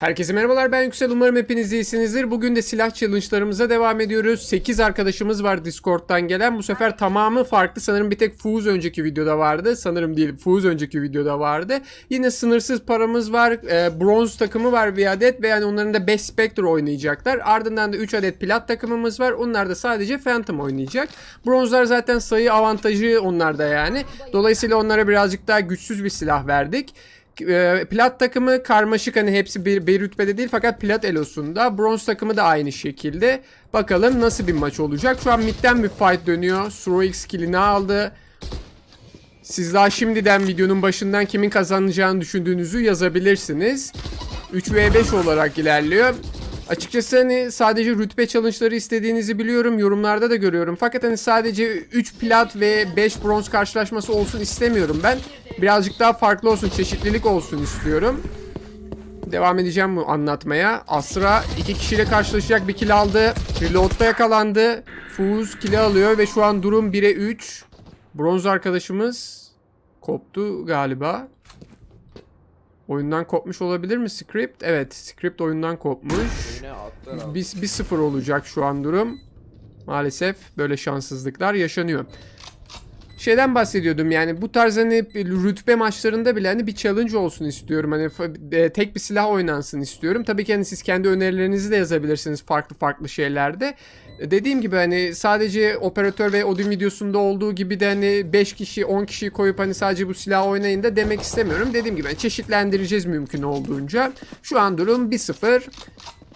Herkese merhabalar ben Yüksel umarım hepiniz iyisinizdir. Bugün de silah challenge'larımıza devam ediyoruz. 8 arkadaşımız var Discord'dan gelen. Bu sefer tamamı farklı. Sanırım bir tek Fuz önceki videoda vardı. Sanırım değil Fuz önceki videoda vardı. Yine sınırsız paramız var. E, bronz takımı var bir adet ve yani onların da 5 Spectre oynayacaklar. Ardından da 3 adet plat takımımız var. Onlar da sadece Phantom oynayacak. Bronzlar zaten sayı avantajı onlarda yani. Dolayısıyla onlara birazcık daha güçsüz bir silah verdik. E, plat takımı karmaşık hani hepsi bir, bir rütbede değil fakat plat elosunda. Bronz takımı da aynı şekilde. Bakalım nasıl bir maç olacak. Şu an midden bir fight dönüyor. Sroix killini aldı. Siz daha şimdiden videonun başından kimin kazanacağını düşündüğünüzü yazabilirsiniz. 3v5 olarak ilerliyor. Açıkçası hani sadece rütbe challenge'ları istediğinizi biliyorum. Yorumlarda da görüyorum. Fakat hani sadece 3 plat ve 5 bronz karşılaşması olsun istemiyorum ben. Birazcık daha farklı olsun, çeşitlilik olsun istiyorum. Devam edeceğim bu anlatmaya. Asra iki kişiyle karşılaşacak bir kill aldı. Reload'da yakalandı. Fuz kill alıyor ve şu an durum 1'e 3. Bronz arkadaşımız koptu galiba. Oyundan kopmuş olabilir mi script? Evet, script oyundan kopmuş. Abi. Biz 1-0 olacak şu an durum. Maalesef böyle şanssızlıklar yaşanıyor. Şeyden bahsediyordum yani bu tarz hani rütbe maçlarında bile hani bir challenge olsun istiyorum. Hani e, tek bir silah oynansın istiyorum. Tabii ki hani siz kendi önerilerinizi de yazabilirsiniz farklı farklı şeylerde. E, Dediğim gibi hani sadece operatör ve Odin videosunda olduğu gibi de hani 5 kişi 10 kişi koyup hani sadece bu silahı oynayın da demek istemiyorum. Dediğim gibi hani çeşitlendireceğiz mümkün olduğunca. Şu an durum 1-0.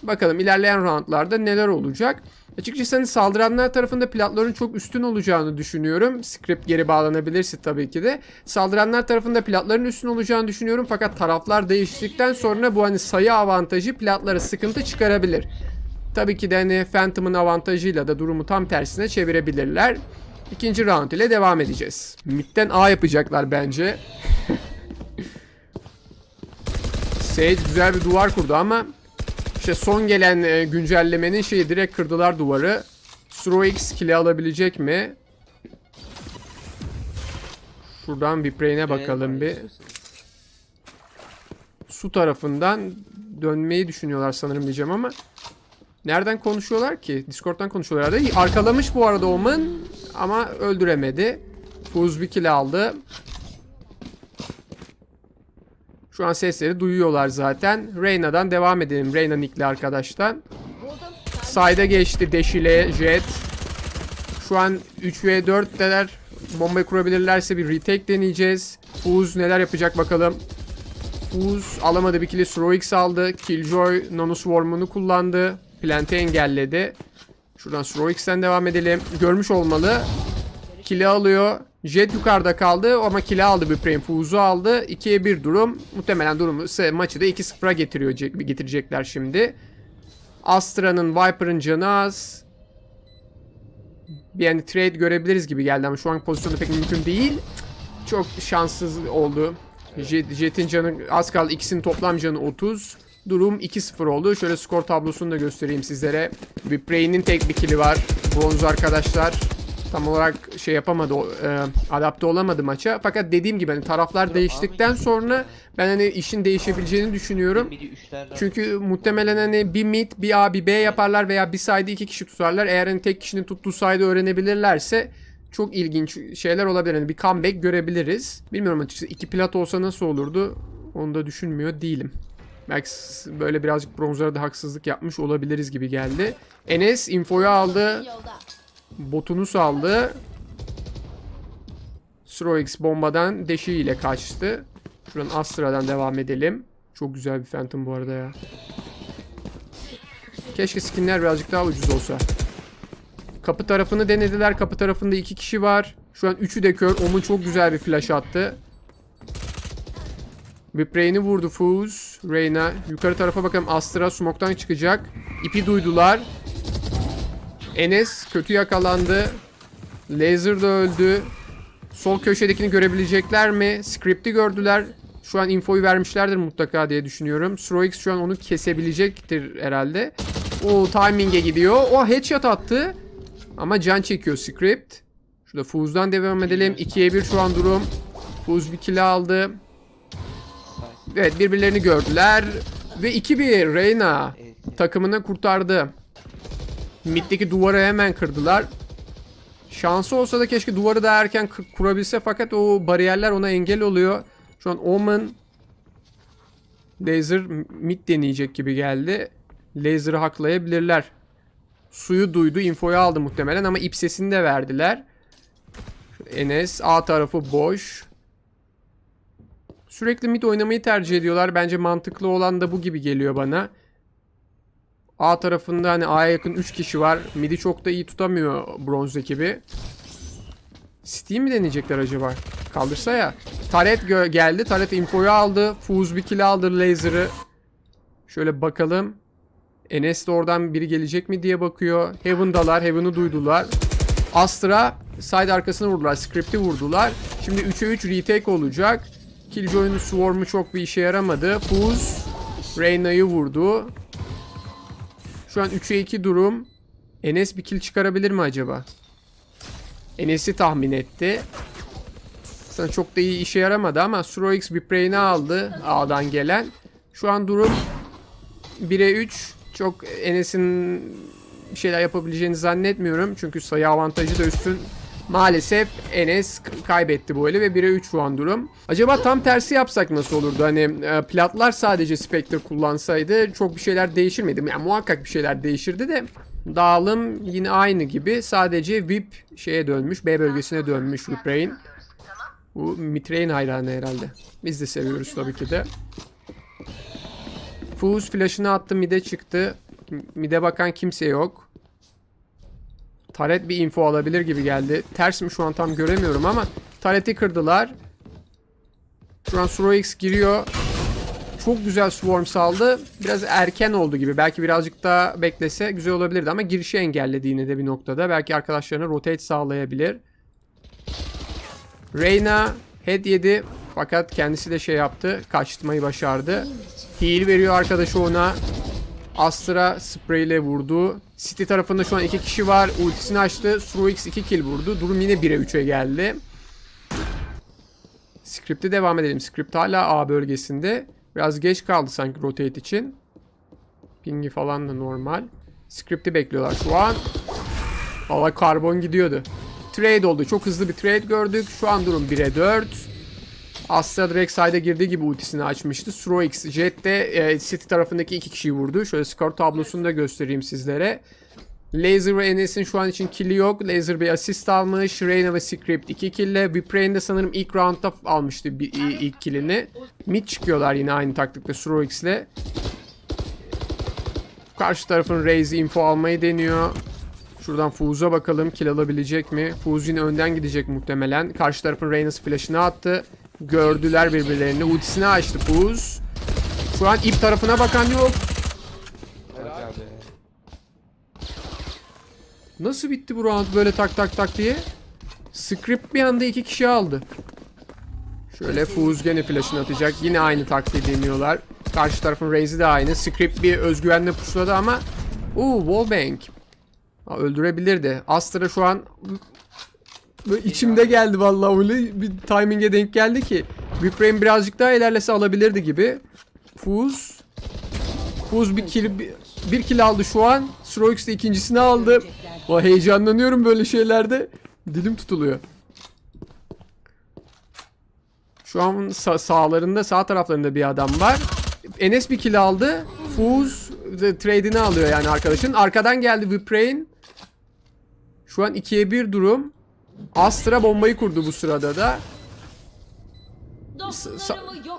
Bakalım ilerleyen roundlarda neler olacak. Açıkçası hani saldıranlar tarafında platların çok üstün olacağını düşünüyorum. Script geri bağlanabilirse tabii ki de. Saldıranlar tarafında platların üstün olacağını düşünüyorum. Fakat taraflar değiştikten sonra bu hani sayı avantajı platlara sıkıntı çıkarabilir. Tabii ki de hani Phantom'ın avantajıyla da durumu tam tersine çevirebilirler. İkinci round ile devam edeceğiz. Mid'den A yapacaklar bence. Sage güzel bir duvar kurdu ama işte son gelen e, güncellemenin şeyi direkt kırdılar duvarı. Stroix kill'i alabilecek mi? Şuradan bir brain'e bakalım bir. Su tarafından dönmeyi düşünüyorlar sanırım diyeceğim ama nereden konuşuyorlar ki? Discord'dan konuşuyorlar da. Arkalamış bu arada Omen ama öldüremedi. Fuz bir kill aldı. Şu an sesleri duyuyorlar zaten. Reyna'dan devam edelim. Reyna nickli arkadaştan. Sayda geçti Deşile, Jet. Şu an 3v4'teler. Bombayı kurabilirlerse bir retake deneyeceğiz. Fuz neler yapacak bakalım. Fuz alamadı bir kili. Sroix aldı. Killjoy Nanoswarm'unu kullandı. Plant'i engelledi. Şuradan Sroix'ten devam edelim. Görmüş olmalı. Kili alıyor. Jet yukarıda kaldı ama kili aldı bir frame. Fuzu aldı. 2'ye 1 durum. Muhtemelen durumu se- maçı da 2-0'a getiriyor, getirecekler şimdi. Astra'nın Viper'ın canı az. Bir yani trade görebiliriz gibi geldi ama şu an pozisyonu pek mümkün değil. Çok şanssız oldu. Jet, Jet'in canı az kaldı. İkisinin toplam canı 30. Durum 2-0 oldu. Şöyle skor tablosunu da göstereyim sizlere. Viprey'nin tek bir kili var. Bronz arkadaşlar tam olarak şey yapamadı, o, e, adapte olamadı maça. Fakat dediğim gibi hani taraflar değiştikten sonra ben hani işin değişebileceğini düşünüyorum. Çünkü muhtemelen hani bir mid, bir A, bir B yaparlar veya bir side'i iki kişi tutarlar. Eğer hani tek kişinin tuttuğu side'ı öğrenebilirlerse çok ilginç şeyler olabilir. Hani bir comeback görebiliriz. Bilmiyorum açıkçası iki plat olsa nasıl olurdu onu da düşünmüyor değilim. Belki böyle birazcık bronzlara da haksızlık yapmış olabiliriz gibi geldi. Enes infoyu aldı. Botunu saldı. Stroix bombadan deşi ile kaçtı. Şuradan Astra'dan devam edelim. Çok güzel bir Phantom bu arada ya. Keşke skinler birazcık daha ucuz olsa. Kapı tarafını denediler. Kapı tarafında iki kişi var. Şu an üçü de kör. Omun çok güzel bir flash attı. Whiprain'i vurdu Fuz. Reyna. Yukarı tarafa bakalım. Astra smoke'tan çıkacak. İpi duydular. Enes kötü yakalandı. Laser da öldü. Sol köşedekini görebilecekler mi? Script'i gördüler. Şu an infoyu vermişlerdir mutlaka diye düşünüyorum. Stroix şu an onu kesebilecektir herhalde. O timing'e gidiyor. O headshot attı. Ama can çekiyor Script. Şurada Fuz'dan devam edelim. 2'ye 1 şu an durum. Fuz bir kill aldı. Evet birbirlerini gördüler. Ve 2-1 Reyna takımını kurtardı. Mid'deki duvarı hemen kırdılar. Şansı olsa da keşke duvarı daha erken kurabilse fakat o bariyerler ona engel oluyor. Şu an Omen Laser mid deneyecek gibi geldi. Laser'ı haklayabilirler. Suyu duydu, infoyu aldı muhtemelen ama ip sesini de verdiler. Enes A tarafı boş. Sürekli mid oynamayı tercih ediyorlar. Bence mantıklı olan da bu gibi geliyor bana. A tarafında hani A'ya yakın 3 kişi var. Mid'i çok da iyi tutamıyor bronz ekibi. City mi deneyecekler acaba? Kaldırsa ya. Taret geldi. Taret infoyu aldı. Fuz bir kill aldı laser'ı. Şöyle bakalım. Enes de oradan biri gelecek mi diye bakıyor. Heaven'dalar. Heaven'ı duydular. Astra side arkasına vurdular. Script'i vurdular. Şimdi 3'e 3 retake olacak. Killjoy'un swarm'u çok bir işe yaramadı. Fuz Reyna'yı vurdu. Şu an 3'e 2 durum. Enes bir kill çıkarabilir mi acaba? Enes'i tahmin etti. Sana çok da iyi işe yaramadı ama Stroix bir brain'i aldı A'dan gelen. Şu an durum 1'e 3. Çok Enes'in bir şeyler yapabileceğini zannetmiyorum. Çünkü sayı avantajı da üstün. Maalesef Enes kaybetti bu eli ve 1'e 3 şu an durum. Acaba tam tersi yapsak nasıl olurdu? Hani e, platlar sadece Spectre kullansaydı çok bir şeyler değişir miydi? Yani muhakkak bir şeyler değişirdi de dağılım yine aynı gibi. Sadece VIP şeye dönmüş, B bölgesine dönmüş Rain. Bu Mitrain hayranı herhalde. Biz de seviyoruz tabii ki de. Fuz flash'ını attı mid'e çıktı. Mid'e bakan kimse yok. Taret bir info alabilir gibi geldi. Ters mi şu an tam göremiyorum ama Taret'i kırdılar. Şu an Sroix giriyor. Çok güzel swarm saldı. Biraz erken oldu gibi. Belki birazcık daha beklese güzel olabilirdi ama girişi engelledi yine de bir noktada. Belki arkadaşlarına rotate sağlayabilir. Reyna head yedi fakat kendisi de şey yaptı. Kaçtırmayı başardı. Heal veriyor arkadaşı ona. Astra spray ile vurdu. City tarafında şu an iki kişi var. Ultisini açtı. Struix 2 kill vurdu. Durum yine 1'e 3'e geldi. Script'e devam edelim. Script hala A bölgesinde. Biraz geç kaldı sanki rotate için. Pingi falan da normal. Script'i bekliyorlar şu an. Valla karbon gidiyordu. Trade oldu. Çok hızlı bir trade gördük. Şu an durum 1'e 4. Astra direkt side'a girdiği gibi ultisini açmıştı. Stroix Jet de e, City tarafındaki iki kişiyi vurdu. Şöyle skor tablosunu da göstereyim sizlere. Laser ve Enes'in şu an için kill'i yok. Laser bir assist almış. Reyna ve Script 2 kill'le. Viprain de sanırım ilk roundda almıştı bir, ilk kill'ini. Mid çıkıyorlar yine aynı taktikle Stroix'le. Karşı tarafın Raze info almayı deniyor. Şuradan Fuz'a bakalım kill alabilecek mi? Fuz yine önden gidecek muhtemelen. Karşı tarafın Reyna'sı flash'ını attı. Gördüler birbirlerini. Ultisini açtı Fuz. Şu an ip tarafına bakan yok. Nasıl bitti bu round böyle tak tak tak diye? Script bir anda iki kişi aldı. Şöyle Fuz gene flash'ını atacak. Yine aynı taktiği deniyorlar. Karşı tarafın Raze'i de aynı. Script bir özgüvenle pushladı ama Uuu wallbang. Ha, öldürebilirdi. Astra şu an böyle içimde geldi vallahi öyle bir timing'e denk geldi ki. Viprain birazcık daha ilerlese alabilirdi gibi. Fuz Fuz bir kill bir, bir kill aldı şu an. Stroix de ikincisini aldı. O heyecanlanıyorum böyle şeylerde. Dilim tutuluyor. Şu an sa- sağlarında sağ taraflarında bir adam var. Enes bir kill aldı. Fuz de trade'ini alıyor yani arkadaşın. Arkadan geldi Viprain. Şu an 2'ye 1 durum. Astra bombayı kurdu bu sırada da.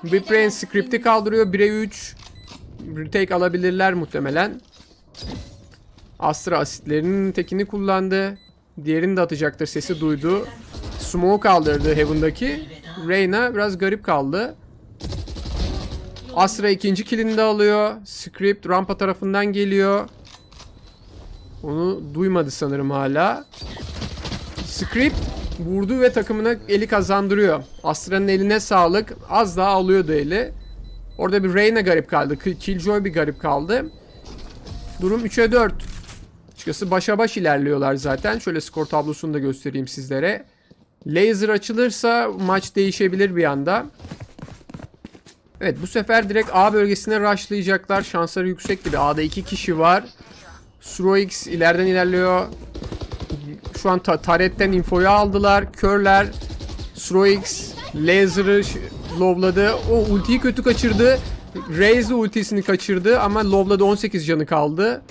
Viprain script'i kaldırıyor. 1'e 3. Retake alabilirler muhtemelen. Astra asitlerinin tekini kullandı. Diğerini de atacaktır. Sesi duydu. Smoke kaldırdı Heaven'daki. Reyna biraz garip kaldı. Astra ikinci killini de alıyor. Script rampa tarafından geliyor. Onu duymadı sanırım hala. Script vurdu ve takımına eli kazandırıyor. Astra'nın eline sağlık. Az daha alıyordu eli. Orada bir Reyna garip kaldı. Kill- Killjoy bir garip kaldı. Durum 3'e 4. Açıkçası başa baş ilerliyorlar zaten. Şöyle skor tablosunu da göstereyim sizlere. Laser açılırsa maç değişebilir bir anda. Evet bu sefer direkt A bölgesine rushlayacaklar. Şansları yüksek gibi. A'da iki kişi var. Stroix ileriden ilerliyor. Şu an ta taretten infoyu aldılar. Körler. Stroix laser'ı lovladı. O ultiyi kötü kaçırdı. Raze ultisini kaçırdı ama lovladı 18 canı kaldı.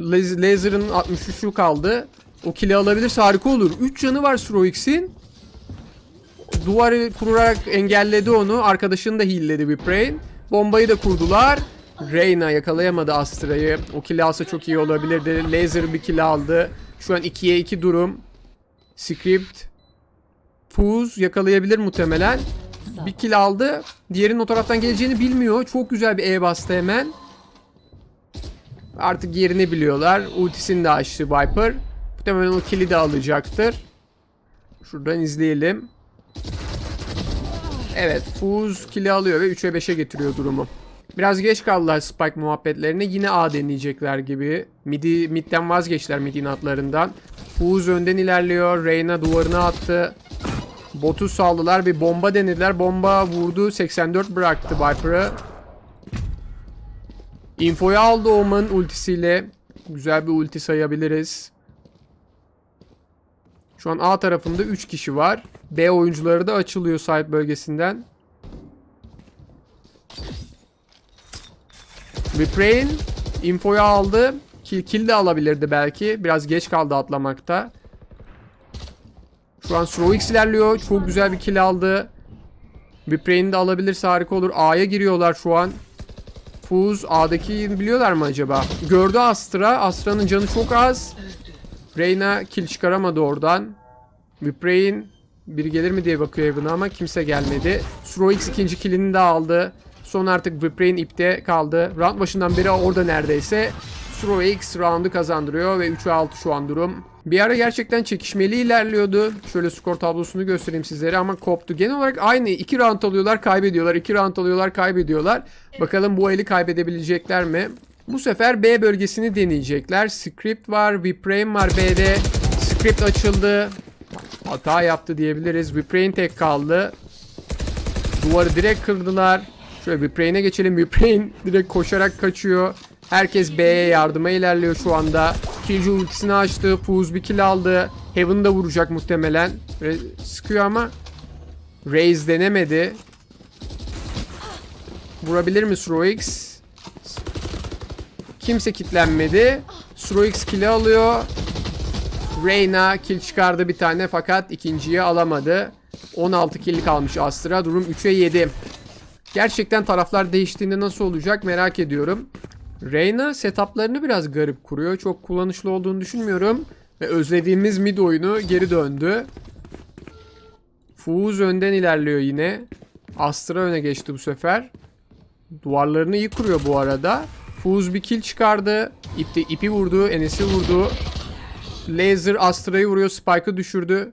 Laser'ın 63'ü kaldı. O kill'i alabilirse harika olur. 3 canı var Stroix'in. Duvarı kurarak engelledi onu. Arkadaşını da heal'ledi bir brain. Bombayı da kurdular. Reyna yakalayamadı Astra'yı. O kill alsa çok iyi olabilirdi. Laser bir kill aldı. Şu an 2'ye 2 durum. Script. Fuz yakalayabilir muhtemelen. Bir kill aldı. Diğerinin o taraftan geleceğini bilmiyor. Çok güzel bir E bastı hemen. Artık yerini biliyorlar. Ultisini de açtı Viper. Muhtemelen o kill'i de alacaktır. Şuradan izleyelim. Evet Fuz kill'i alıyor ve 3'e 5'e getiriyor durumu. Biraz geç kaldılar Spike muhabbetlerine. Yine A deneyecekler gibi. Midi, midden vazgeçtiler midin atlarından. Fuz önden ilerliyor. Reyna duvarına attı. Botu saldılar. Bir bomba denediler. Bomba vurdu. 84 bıraktı Viper'ı. Infoyu aldı Omen ultisiyle. Güzel bir ulti sayabiliriz. Şu an A tarafında 3 kişi var. B oyuncuları da açılıyor sahip bölgesinden. Reprain infoyu aldı. Kill, kill de alabilirdi belki. Biraz geç kaldı atlamakta. Şu an Stroix ilerliyor. Çok güzel bir kill aldı. Reprain'i de alabilirse harika olur. A'ya giriyorlar şu an. Fuz A'daki biliyorlar mı acaba? Gördü Astra. Astra'nın canı çok az. Reyna kill çıkaramadı oradan. Viprain biri gelir mi diye bakıyor Evan'a ama kimse gelmedi. Stroix ikinci killini de aldı. Son artık Viprain ipte kaldı. Round başından beri orada neredeyse. Stroix roundu kazandırıyor ve 3'e 6 şu an durum. Bir ara gerçekten çekişmeli ilerliyordu. Şöyle skor tablosunu göstereyim sizlere ama koptu. Genel olarak aynı. 2 round alıyorlar kaybediyorlar. 2 round alıyorlar kaybediyorlar. Bakalım bu eli kaybedebilecekler mi? Bu sefer B bölgesini deneyecekler. Script var, Viprain var B'de. Script açıldı. Hata yaptı diyebiliriz. Viprain tek kaldı. Duvarı direkt kırdılar. Şöyle Viprain'e geçelim. Viprain direkt koşarak kaçıyor. Herkes B'ye yardıma ilerliyor şu anda. Killjoy ultisini açtı. Fuz bir kill aldı. Heaven'ı da vuracak muhtemelen. Re- sıkıyor ama Raze denemedi. Vurabilir mi Stroix? Kimse kitlenmedi. Stroix kill'i alıyor. Reyna kill çıkardı bir tane fakat ikinciyi alamadı. 16 kill kalmış Astra. Durum 3'e 7. Gerçekten taraflar değiştiğinde nasıl olacak merak ediyorum. Reyna setuplarını biraz garip kuruyor. Çok kullanışlı olduğunu düşünmüyorum. Ve özlediğimiz mid oyunu geri döndü. Fuz önden ilerliyor yine. Astra öne geçti bu sefer. Duvarlarını iyi kuruyor bu arada. Fuz bir kill çıkardı. İpte, ipi vurdu. Enes'i vurdu. Laser Astra'yı vuruyor. Spike'ı düşürdü.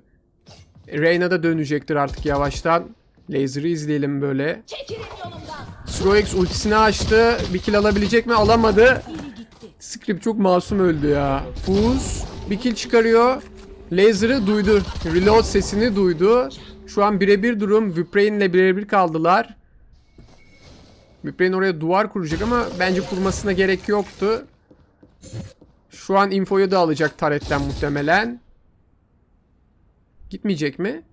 Reyna da dönecektir artık yavaştan. Laser'ı izleyelim böyle. Stroix ultisini açtı. Bir kill alabilecek mi? Alamadı. Script çok masum öldü ya. Fuz bir kill çıkarıyor. Laser'ı duydu. Reload sesini duydu. Şu an birebir durum. Viprain'le birebir kaldılar. Viprain oraya duvar kuracak ama bence kurmasına gerek yoktu. Şu an infoyu da alacak taretten muhtemelen. Gitmeyecek mi?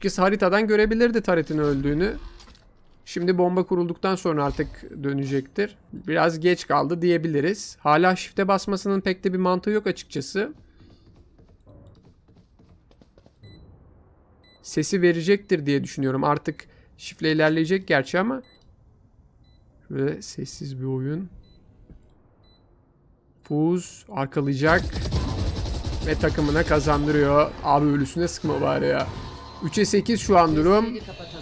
Çünkü haritadan görebilirdi taretin öldüğünü. Şimdi bomba kurulduktan sonra artık dönecektir. Biraz geç kaldı diyebiliriz. Hala shift'e basmasının pek de bir mantığı yok açıkçası. Sesi verecektir diye düşünüyorum. Artık shift'le ilerleyecek gerçi ama Şöyle sessiz bir oyun. Fuz arkalayacak ve takımına kazandırıyor. Abi ölüsüne sıkma bari ya. 3'e 8 şu an durum.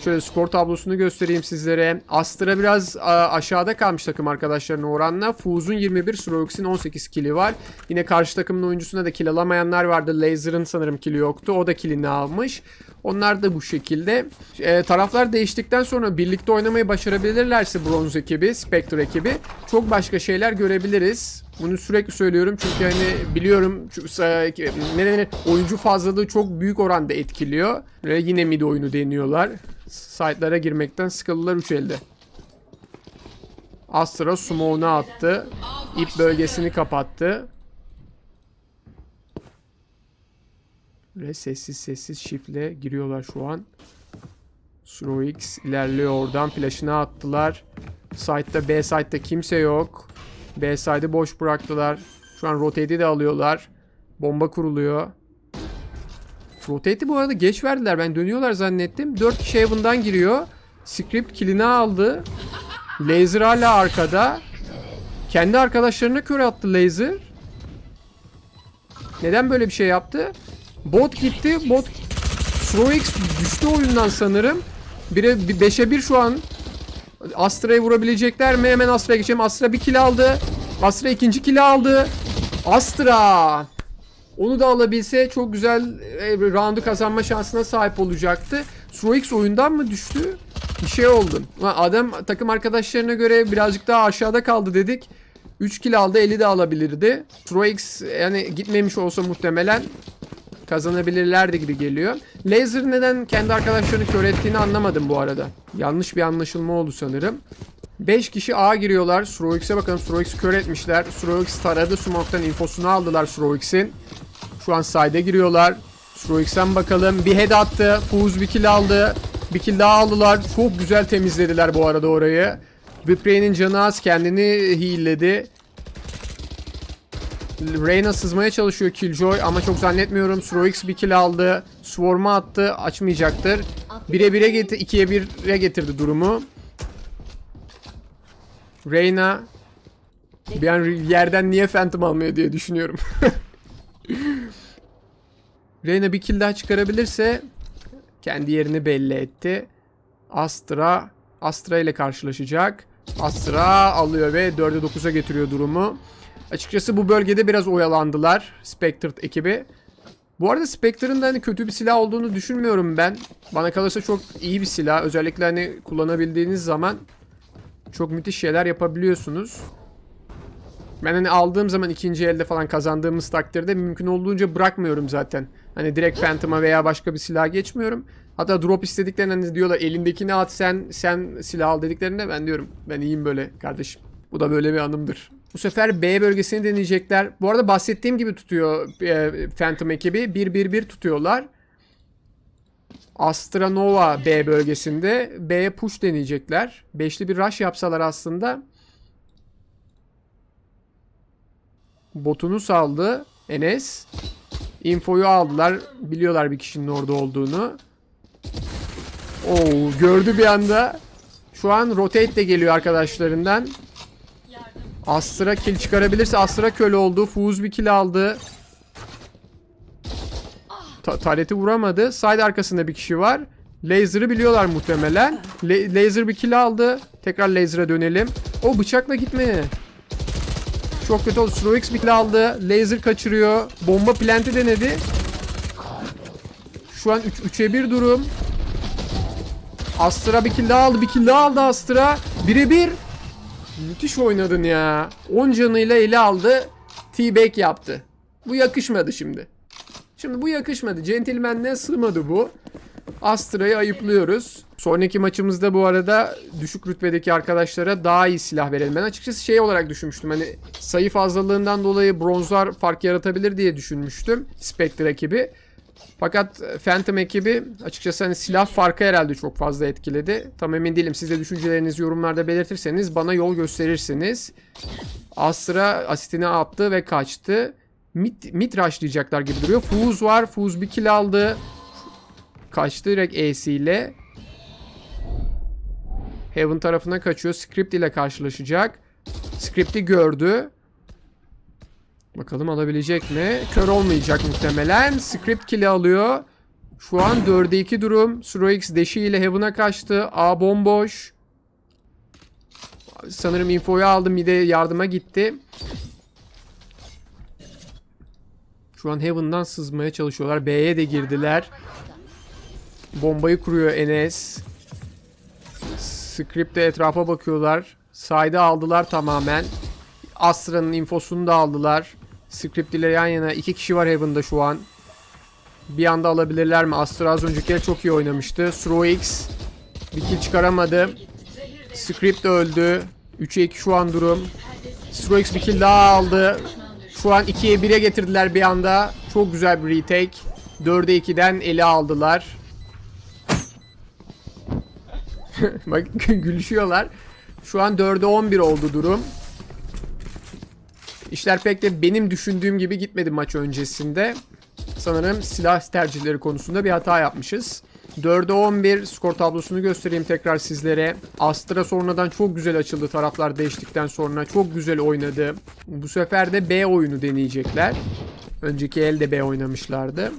Şöyle skor tablosunu göstereyim sizlere. Astra biraz aşağıda kalmış takım arkadaşlarına oranla. Fuz'un 21, Strox'in 18 kili var. Yine karşı takımın oyuncusuna da kill alamayanlar vardı. Laser'ın sanırım kili yoktu. O da killini almış. Onlar da bu şekilde. E, taraflar değiştikten sonra birlikte oynamayı başarabilirlerse Bronz ekibi, Spectre ekibi çok başka şeyler görebiliriz. Bunu sürekli söylüyorum çünkü hani biliyorum çünkü, ne denir oyuncu fazlalığı çok büyük oranda etkiliyor. Ve yine mid oyunu deniyorlar. site'lara girmekten sıkıldılar 3 elde. Astra smoke'unu attı. İp bölgesini kapattı. Ve sessiz sessiz shift'le giriyorlar şu an. Sroix ilerliyor oradan. Flash'ını attılar. Side'da B side'da kimse yok. B side'ı boş bıraktılar. Şu an rotate'i de alıyorlar. Bomba kuruluyor. Rotate'i bu arada geç verdiler. Ben dönüyorlar zannettim. 4 kişi Heaven'dan giriyor. Script killini aldı. Laser hala arkada. Kendi arkadaşlarına kör attı Laser. Neden böyle bir şey yaptı? Bot gitti. Bot Sroix düştü oyundan sanırım. 1'e 5'e 1 şu an. Astra'yı vurabilecekler mi? Hemen Astra'ya geçelim. Astra bir kill aldı. Astra ikinci kill aldı. Astra. Onu da alabilse çok güzel e, roundu kazanma şansına sahip olacaktı. Sroix oyundan mı düştü? Bir şey oldu. Adam takım arkadaşlarına göre birazcık daha aşağıda kaldı dedik. 3 kill aldı 50 de alabilirdi. Sroix yani gitmemiş olsa muhtemelen kazanabilirlerdi gibi geliyor. Laser neden kendi arkadaşlarını kör ettiğini anlamadım bu arada. Yanlış bir anlaşılma oldu sanırım. 5 kişi A giriyorlar. Sroix'e bakalım. Sroix'i kör etmişler. Sroix taradı. Smoke'tan infosunu aldılar Sroix'in. Şu an side'e giriyorlar. Sroix'ten bakalım. Bir head attı. Fuz bir kill aldı. Bir kill daha aldılar. Çok güzel temizlediler bu arada orayı. Viprey'nin canı az kendini heal'ledi. Reyna sızmaya çalışıyor Killjoy ama çok zannetmiyorum. Sroix bir kill aldı. Swarm'a attı. Açmayacaktır. 1'e 1'e getir 2'ye 1'e getirdi durumu. Reyna bir an yerden niye Phantom almıyor diye düşünüyorum. Reyna bir kill daha çıkarabilirse kendi yerini belli etti. Astra Astra ile karşılaşacak. Astra alıyor ve 4'e 9'a getiriyor durumu. Açıkçası bu bölgede biraz oyalandılar Spectre ekibi. Bu arada Spectre'ın da hani kötü bir silah olduğunu düşünmüyorum ben. Bana kalırsa çok iyi bir silah. Özellikle hani kullanabildiğiniz zaman çok müthiş şeyler yapabiliyorsunuz. Ben hani aldığım zaman ikinci elde falan kazandığımız takdirde mümkün olduğunca bırakmıyorum zaten. Hani direkt Phantom'a veya başka bir silah geçmiyorum. Hatta drop istediklerinde hani diyorlar elindekini at sen sen silah al dediklerinde ben diyorum ben iyiyim böyle kardeşim. Bu da böyle bir anımdır. Bu sefer B bölgesini deneyecekler. Bu arada bahsettiğim gibi tutuyor e, Phantom ekibi. 1-1-1 tutuyorlar. Astranova B bölgesinde B'ye push deneyecekler. Beşli bir rush yapsalar aslında botunu saldı Enes. Infoyu aldılar. Biliyorlar bir kişinin orada olduğunu. Oo, gördü bir anda. Şu an rotate de geliyor arkadaşlarından. Astra kill çıkarabilirse Astra köle oldu. Fuz bir kill aldı. Ta Taret'i vuramadı. Side arkasında bir kişi var. Laser'ı biliyorlar muhtemelen. La laser bir kill aldı. Tekrar Laser'a dönelim. O bıçakla gitme. Çok kötü oldu. Sroix bir kill aldı. Laser kaçırıyor. Bomba plant'i denedi. Şu an 3'e 1 durum. Astra bir kill daha aldı. Bir kill daha aldı Astra. 1'e 1. Müthiş oynadın ya. 10 canıyla ele aldı. T-back yaptı. Bu yakışmadı şimdi. Şimdi bu yakışmadı. Centilmen'le sığmadı bu. Astra'yı ayıplıyoruz. Sonraki maçımızda bu arada düşük rütbedeki arkadaşlara daha iyi silah verelim. Ben açıkçası şey olarak düşünmüştüm. Hani sayı fazlalığından dolayı bronzlar fark yaratabilir diye düşünmüştüm. Spectre ekibi. Fakat Phantom ekibi açıkçası hani silah farkı herhalde çok fazla etkiledi. Tam emin değilim. Siz de düşüncelerinizi yorumlarda belirtirseniz bana yol gösterirsiniz. Astra asistini attı ve kaçtı. Mid, mid rushlayacaklar gibi duruyor. Fuz var. Fuz bir kill aldı. Kaçtı direkt AC ile. Heaven tarafına kaçıyor. Script ile karşılaşacak. Script'i gördü. Bakalım alabilecek mi? Kör olmayacak muhtemelen. Script kill'i alıyor. Şu an 4'e 2 durum. Sroix deşi ile Heaven'a kaçtı. A bomboş. Sanırım infoyu aldım. Mide yardıma gitti. Şu an Heaven'dan sızmaya çalışıyorlar. B'ye de girdiler. Bombayı kuruyor Enes. Script'te etrafa bakıyorlar. Side'ı aldılar tamamen. Astra'nın infosunu da aldılar. Script ile yan yana. iki kişi var Heaven'da şu an. Bir anda alabilirler mi? Astra az önceki el çok iyi oynamıştı. Sroix Bir kill çıkaramadı. Script öldü. 3'e 2 şu an durum. Stroix bir kill daha aldı. Şu an 2'ye 1'e getirdiler bir anda. Çok güzel bir retake. 4'e 2'den ele aldılar. Bak gülüşüyorlar. Şu an 4'e 11 oldu durum. İşler pek de benim düşündüğüm gibi gitmedi maç öncesinde. Sanırım silah tercihleri konusunda bir hata yapmışız. 4'e 11 skor tablosunu göstereyim tekrar sizlere. Astra sonradan çok güzel açıldı taraflar değiştikten sonra. Çok güzel oynadı. Bu sefer de B oyunu deneyecekler. Önceki elde B oynamışlardı.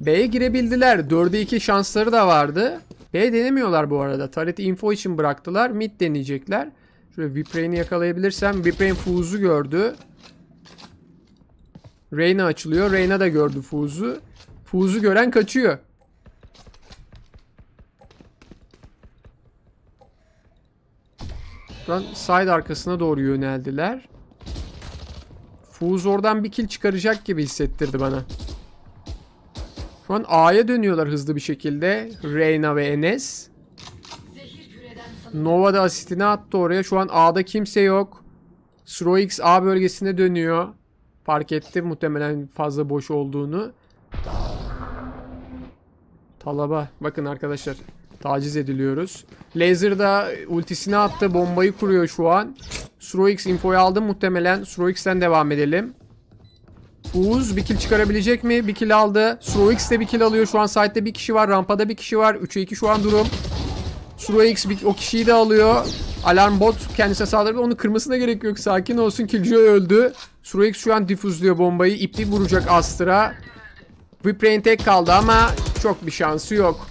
B'ye girebildiler. 4'e 2 şansları da vardı. B denemiyorlar bu arada. Taret'i info için bıraktılar. Mid deneyecekler. Şöyle Viprain'i yakalayabilirsem. Viprain Fuz'u gördü. Reyna açılıyor. Reyna da gördü Fuz'u. Fuz'u gören kaçıyor. Şu an side arkasına doğru yöneldiler. Fuz oradan bir kill çıkaracak gibi hissettirdi bana. Şu an A'ya dönüyorlar hızlı bir şekilde. Reyna ve Enes. Nova da asistini attı oraya. Şu an A'da kimse yok. Sroix A bölgesine dönüyor. Fark etti muhtemelen fazla boş olduğunu. Talaba. Bakın arkadaşlar. Taciz ediliyoruz. Laser da ultisini attı. Bombayı kuruyor şu an. Sroix infoyu aldı muhtemelen. Sroix'ten devam edelim. Fuz bir kill çıkarabilecek mi? Bir kill aldı. Sroix de bir kill alıyor. Şu an site'de bir kişi var. Rampada bir kişi var. 3'e 2 şu an durum. Bir, o kişiyi de alıyor. Alarm bot kendisine saldırdı. Onu kırmasına gerek yok. Sakin olsun. Killjoy öldü. Sroix şu an difuzluyor bombayı. İpli vuracak Astra. Viprain tek kaldı ama çok bir şansı yok.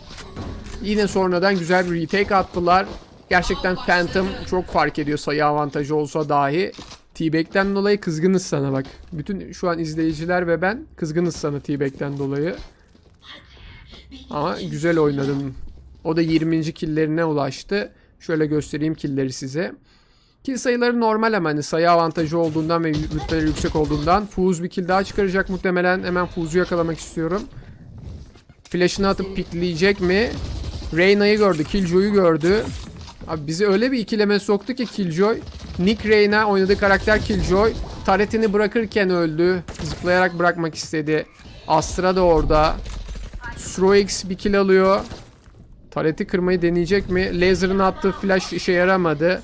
Yine sonradan güzel bir retake attılar. Gerçekten Phantom çok fark ediyor sayı avantajı olsa dahi. T-Bag'den dolayı kızgınız sana bak. Bütün şu an izleyiciler ve ben kızgınız sana T-Bag'den dolayı. Ama güzel oynadın. O da 20. killerine ulaştı. Şöyle göstereyim killeri size. Kill sayıları normal ama hani sayı avantajı olduğundan ve rütbeleri yüksek olduğundan Fuz bir kill daha çıkaracak muhtemelen. Hemen Fuz'u yakalamak istiyorum. Flash'ını atıp pikleyecek mi? Reyna'yı gördü, Killjoy'u gördü. Abi bizi öyle bir ikileme soktu ki Killjoy. Nick Reyna oynadığı karakter Killjoy. Taretini bırakırken öldü. Zıplayarak bırakmak istedi. Astra da orada. Stroix bir kill alıyor. Tareti kırmayı deneyecek mi? Laser'ın attığı flash işe yaramadı.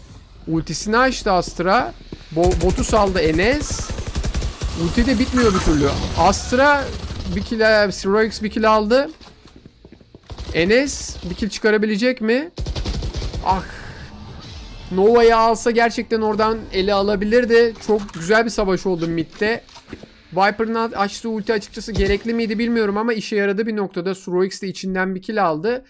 Ultisini açtı Astra. Bo- botu saldı Enes. Ulti de bitmiyor bir türlü. Astra bir kill, Stroix bir kill aldı. Enes bir kill çıkarabilecek mi? Ah. Nova'yı alsa gerçekten oradan ele alabilirdi. Çok güzel bir savaş oldu midde. Viper'ın açtığı ulti açıkçası gerekli miydi bilmiyorum ama işe yaradı bir noktada. Stroix de içinden bir kill aldı.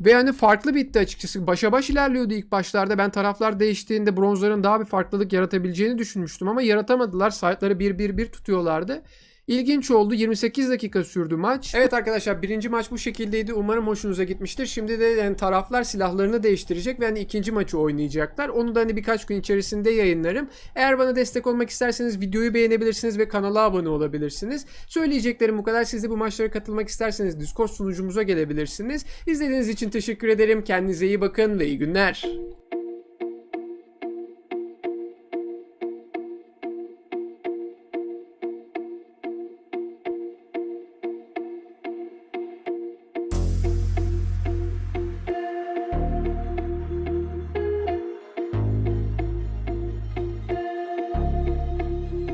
Ve hani farklı bitti açıkçası. Başa baş ilerliyordu ilk başlarda. Ben taraflar değiştiğinde bronzların daha bir farklılık yaratabileceğini düşünmüştüm ama yaratamadılar. Saatleri 1-1-1 tutuyorlardı. İlginç oldu. 28 dakika sürdü maç. Evet arkadaşlar birinci maç bu şekildeydi. Umarım hoşunuza gitmiştir. Şimdi de yani taraflar silahlarını değiştirecek ve hani ikinci maçı oynayacaklar. Onu da hani birkaç gün içerisinde yayınlarım. Eğer bana destek olmak isterseniz videoyu beğenebilirsiniz ve kanala abone olabilirsiniz. Söyleyeceklerim bu kadar. Siz de bu maçlara katılmak isterseniz Discord sunucumuza gelebilirsiniz. İzlediğiniz için teşekkür ederim. Kendinize iyi bakın ve iyi günler.